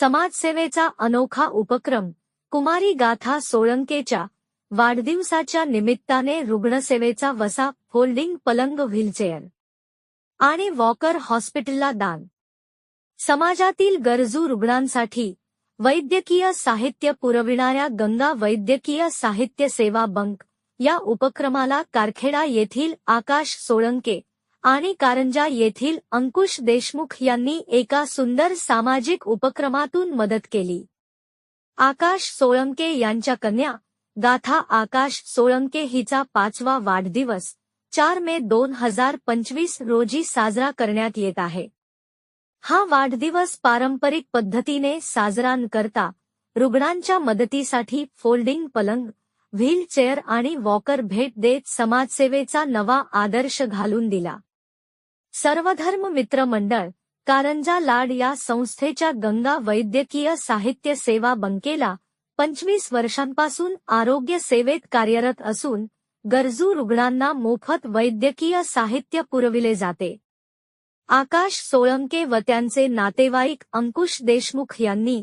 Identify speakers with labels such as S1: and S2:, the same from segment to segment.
S1: समाजसेवेचा अनोखा उपक्रम. कुमारी गाथा सोळंकेच्या वाढदिवसाच्या निमित्ताने रुग्णसेवेचा वसा फोल्डिंग पलंग व्हीलचेअर आणि वॉकर हॉस्पिटलला दान. समाजातील गरजू रुग्णांसाठी वैद्यकीय साहित्य पुरविणाऱ्या गंगा वैद्यकीय साहित्य सेवा बंक या उपक्रमाला कारखेडा येथील आकाश सोळंके आणि कारंजा येथील अंकुश देशमुख यांनी एका सुंदर सामाजिक उपक्रमातून मदत केली. आकाश सोळंके यांच्या कन्या गाथा आकाश सोळंके हिचा पाचवा वाढदिवस चार मे दोन हजार पंचवीस रोजी साजरा करण्यात येत आहे. हा वाढदिवस पारंपरिक पद्धतीने साजरा न करता रुग्णांच्या मदतीसाठी फोल्डिंग पलंग व्हीलचेअर आणि वॉकर भेट देत समाजसेवेचा नवा आदर्श घालून दिला. सर्वधर्म मित्र मंडळ कारंजा लाड या संस्थेच्या गंगा वैद्यकीय साहित्य सेवा बंकेला पंचवीस वर्षांपासून आरोग्य सेवेत कार्यरत असून गरजू रुग्णांना मोफत वैद्यकीय साहित्य पुरविले जाते. आकाश सोळंके व त्यांचे नातेवाईक अंकुश देशमुख यांनी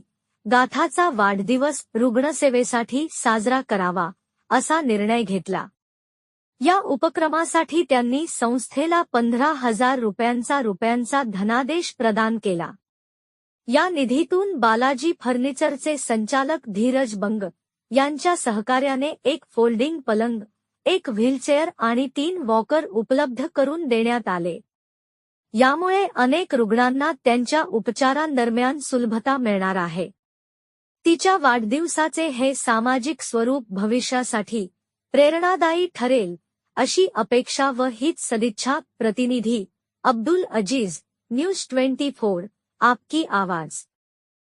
S1: गाथाचा वाढदिवस रुग्णसेवेसाठी साजरा करावा असा निर्णय घेतला. या उपक्रमासाठी त्यांनी संस्थेला पंधरा हजार रुपयांचा रुपयांचा धनादेश प्रदान केला. या निधीतून बालाजी फर्निचरचे संचालक धीरज बंग यांच्या सहकार्याने एक फोल्डिंग पलंग एक व्हीलचेअर आणि तीन वॉकर उपलब्ध करून देण्यात आले. यामुळे अनेक रुग्णांना त्यांच्या उपचारांदरम्यान सुलभता मिळणार आहे. तिच्या वाढदिवसाचे हे सामाजिक स्वरूप भविष्यासाठी प्रेरणादायी ठरेल. अशी अपेक्षा व हीच सदिच्छा प्रतिनिधी Abdul Aziz news twenty four आपकी आवाज.